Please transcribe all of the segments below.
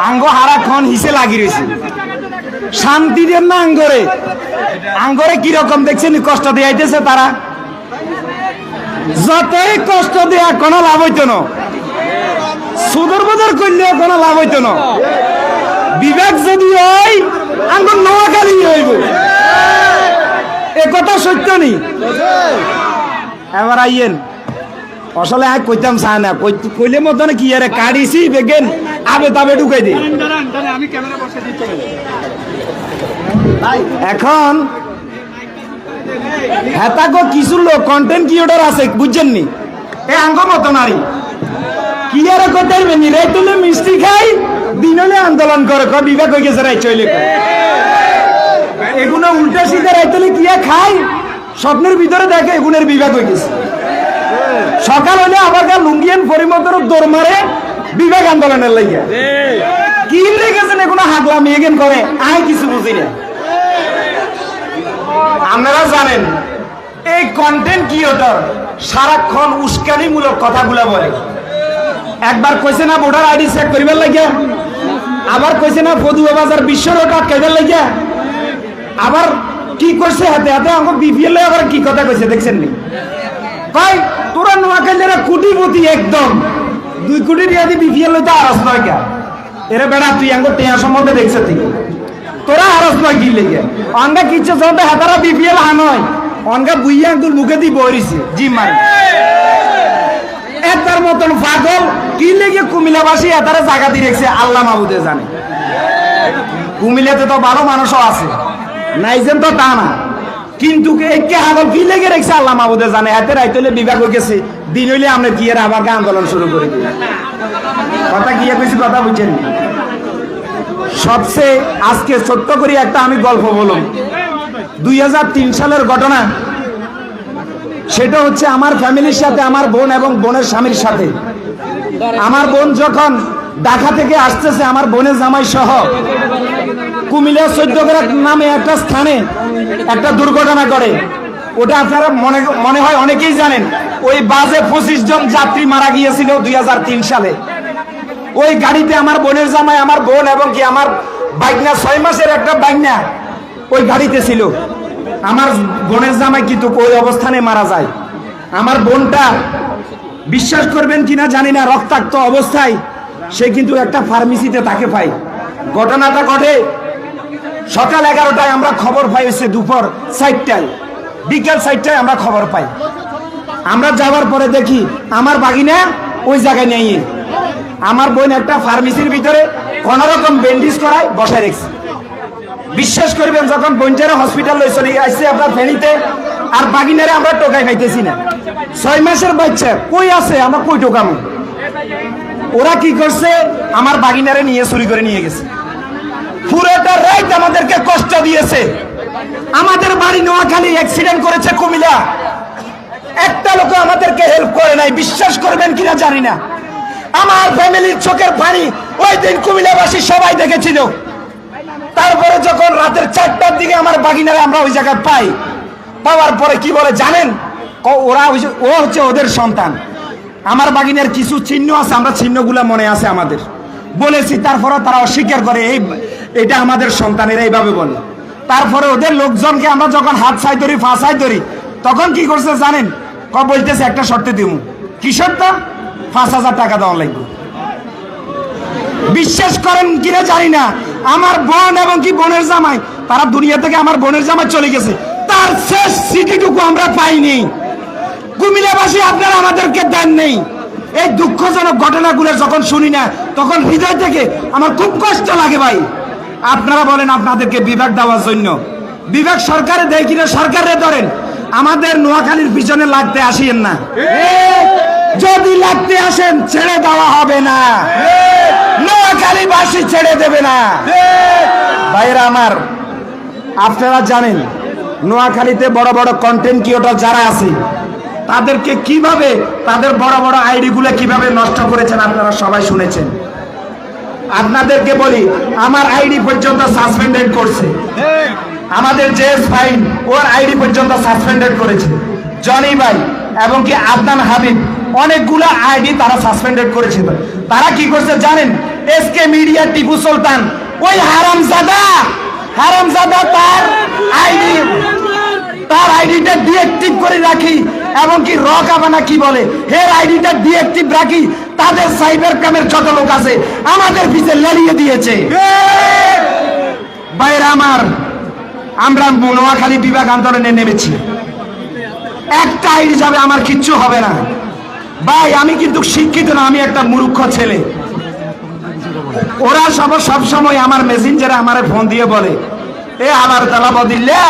আঙ্গ হারাক্ষণ হিসে লাগি রয়েছে শান্তি দেন না আঙ্গরে। আঙ্গরে কীরকম দেখছেন? কষ্ট দিয়াইতেছে তারা। যতই কষ্ট দেয়া কোনো লাভ হইতো না। সুদর বদর করলে কোনো লাভ হইতো না। বিবেক যদি হয়, আঙ্গুর নোয়াখালী হইব। এ কথা সত্য নি? এবার আইয়েন। আসলে কইতাম চায় না কই- কইলে মতন কি আরে কাড়িছি, বেগেন? আবে তাবে ঢুকাই দি এখন হেতাকো কিছু লোক কন্টেন্ট ক্রিয়েটর আছে বুঝছেন নি? এ আঙ্গ মতো নারী। কি আর করতে পারবেন নি? রে তুলে মিষ্টি খাই দিনলে আন্দোলন করে বিবেক হয়ে গেছে রাই চলে এগুলো উল্টা সিধা রাইতলে কি খাই? স্বপ্নের ভিতরে দেখে এগুনের বিবেক হয়ে গেছে। সকাল হলে আবার লুঙ্গিয়ান পরিমতন দৌড় মারে বিবেক আন্দোলনের লাগিয়া। কি লেগেছেন এগুলো হাগলাম এগেন করে? আই কিছু বুঝি না। আপনারা জানেন, এই কন্টেন্ট ক্রিয়েটর সারাক্ষণ উস্কানিমূলক কথাগুলো বলে। একবার কইছে না ভোটার আইডি চেক করিবার লাগিয়া, আবার কইছে না ফদুয়া বাজার বিশ্ব রোড আটকাইবার লাগিয়া। আবার কি করছে, হাতে হাতে আমাকে বিপিএল আবার কি কথা কইছে, দেখছেন নি? কয়, তোরা নোয়াখালীরা কোটিপতি একদম। দুই কোটি টাকা দিয়ে বিপিএল হইতে আরস নয় কে এরে বেড়া, তুই আঙ্গ টেয়া সম্বন্ধে দেখছে তুই। তোরা আরস নয় কি লেগে? অঙ্গা কিচ্ছে চলতে হাতারা বিপিএল হানয় অঙ্গা বুইয়া আঙ্গুল মুখে দিয়ে বইরিছে। জি, মারি। এটার মতন পাগল, কি লেগে কুমিল্লাবাসী এতারে জায়গা দিয়ে রেখেছে, আল্লাহ মাহবুদে জানে। কুমিল্লাতে তো ভালো মানুষও আছে। নাইজেন তো তা না কিন্তু হাগল কি লেগে রেখেছে আল্লাহ জানে? বিভাগ হয়ে গেছে। দিন হইলে আমরা কি আবার আন্দোলন শুরু করে? কথা কি কথা বুঝছেন সবচেয়ে আজকে ছোট্ট করে একটা আমি গল্প বলুন। দুই হাজার তিন সালের ঘটনা, সেটা হচ্ছে আমার ফ্যামিলির সাথে, আমার বোন এবং বোনের স্বামীর সাথে। আমার বোন যখন ঢাকা থেকে আসতেছে, আমার বোনের জামাই সহ কুমিল্লা চোদ্দগ্রাম নামে একটা স্থানে একটা দুর্ঘটনা করে ওটা আপনারা মনে মনে হয় অনেকেই জানেন। ওই বাসে পঁচিশ জন যাত্রী মারা গিয়েছিল দু হাজার তিন সালে। ওই গাড়িতে আমার বোনের জামাই, আমার বোন এবং কি আমার বাইকনা ছয় মাসের একটা বাইকনা ওই গাড়িতে ছিল। আমার বোনের জামাই কিন্তু ওই অবস্থানে মারা যায়। আমার বোনটা বিশ্বাস করবেন কিনা জানি না, রক্তাক্ত অবস্থায় সে কিন্তু একটা ফার্মেসিতে তাকে পাই ঘটনাটা ঘটে সকাল এগারোটায় আমরা খবর পাই হচ্ছে দুপুর চারটায়। বিকেল চারটায় আমরা খবর পাই। আমরা যাওয়ার পরে দেখি আমার বাগিনা ওই জায়গায় নেই। আমার বোন একটা ফার্মেসির ভিতরে কোন রকম ব্যান্ডেজ করায় বসায় রেখেছে। বিশ্বাস করবেন, যখন বঞ্জারা হসপিটাল লই চলে আসছে আপনার ফেনীতে, আর বাগিনারে আমরা টোকাই পাইতেছি না। ছয় মাসের বাচ্চা কই আছে? আমরা কই টোকামো? ওরা কি করছে? আমার বাগিনারে নিয়ে চুরি করে নিয়ে গেছে। পুরোটা রাইট আমাদেরকে কষ্ট দিয়েছে। আমাদের বাড়ি নোয়াখালী অ্যাক্সিডেন্ট করেছে কুমিলা একটা লোক আমাদেরকে হেল্প করে নাই, বিশ্বাস করবেন কিনা জানি না। আমার ফ্যামিলির চোখের পানি ওই দিন কুমিল্লাবাসী সবাই দেখেছিল। তারপরে যখন রাতের চারটার দিকে আমার বাগিনারে আমরা ওই জায়গায় পাই, পাওয়ার পরে কি বলে জানেন? ওরা ও হচ্ছে ওদের সন্তান। আমার বাগিনের কিছু চিহ্ন আছে, আমরা চিহ্নগুলা মনে আছে আমাদের। বলেছি তারপরে তারা অস্বীকার করে, এই এটা আমাদের সন্তানেরা এইভাবে বলে তারপরে ওদের লোকজনকে আমরা যখন হাত সাই ধরি ফা ছাই ধরি, তখন কি করছে জানেন? ক বলতেছে, একটা শর্তে দিব কি শর্ত? পাঁচ হাজার টাকা দেওয়া লাগবে। বিশ্বাস করেন কিনা জানি না। আমার বোন এবং কি বোনের জামাই, তারা দুনিয়া থেকে আমার বোনের জামাই চলে গেছে। তার শেষ স্মৃতিটুকু আমরা পাইনি। কুমিল্লাবাসী, আপনারা আমাদেরকে দেন নেই। এই দুঃখজনক ঘটনাগুলো যখন শুনি না, তখন হৃদয় থেকে আমার খুব কষ্ট লাগে ভাই। আপনারা বলেন আপনাদেরকে বিভাগ দেওয়ার জন্য। বিভাগ সরকারে দেয় কিনা সরকারে ধরেন, আমাদের নোয়াখালীর পিছনে লাগতে আসিয়েন না। যদি লাগতে আসেন, ছেড়ে দেওয়া হবে না। নোয়াখালীবাসী ছেড়ে দেবে না। ভাইরা আমার, আপনারা জানেন, নোয়াখালীতে বড় বড় কন্টেন্ট ক্রিয়েটর যারা আছে, তাদেরকে কীভাবে, তাদের বড় বড় আইডি গুলো কীভাবে নষ্ট করেছেন আপনারা সবাই শুনেছেন। আপনাদেরকে বলি, আমার আইডি পর্যন্ত সাসপেন্ডেড করছে। আমাদের যে ফাইন, ওর আইডি পর্যন্ত সাসপেন্ডেড করেছে। জনি ভাই এবং কি আদনান হাবিব, অনেকগুলো আইডি তারা সাসপেন্ডেড করেছিল তারা কি করছে জানেন? এসকে মিডিয়া টিপু সুলতান, ওই হারামজাদা হারামজাদা তার আইডি, তার আইডিটা ডিএক্টিভ করে রাখি এবং কি রক আবানা কি বলে? হের আইডিটা ডিএক্টিভ রাখি। তাদের সাইবার ক্রাইমের যত লোক আছে, আমাদের পিছে লড়িয়ে দিয়েছে। বাইরে আমার, আমরা নোয়াখালী বিভাগ আন্দোলনে নেমেছি। একটা আইডি যাবে, আমার কিচ্ছু হবে না। ভাই, আমি কিন্তু শিক্ষিত না, আমি একটা মূর্খ ছেলে। ওরা সব সব সময় আমার মেসেঞ্জারে আমার ফোন দিয়ে বলে, এ আমার তালা বদিল্লে,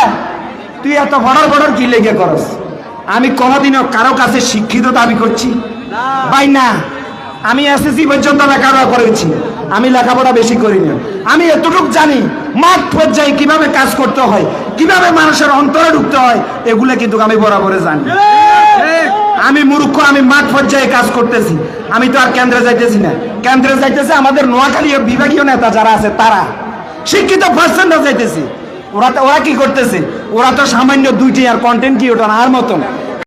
তুই এত বড় বড় কি লেগে করস? আমি কোনোদিনও কারও কাছে শিক্ষিত দাবি করছি? ভাই, না। আমি এসএসসি পর্যন্ত লেখাপড়া করেছি। আমি লেখাপড়া বেশি করি না আমি এতটুকু জানি মাঠ পর্যায়ে কীভাবে কাজ করতে হয়, কীভাবে মানুষের অন্তরে ঢুকতে হয়, এগুলো কিন্তু আমি বরাবরে জানি। আমি মূর্খ, আমি মাঠ পর্যায়ে কাজ করতেছি। আমি তো আর কেন্দ্রে যাইতেছি না। কেন্দ্রে যাইতেছে আমাদের নোয়াখালী বিভাগীয় নেতা যারা আছে, তারা। শিক্ষিত পার্সেন্টরা যাইতেছে। ওরা তো, ওরা কি করতেছে? ওরা তো সামান্য দুইটি আর কন্টেন্ট কি ওটা আর মতন।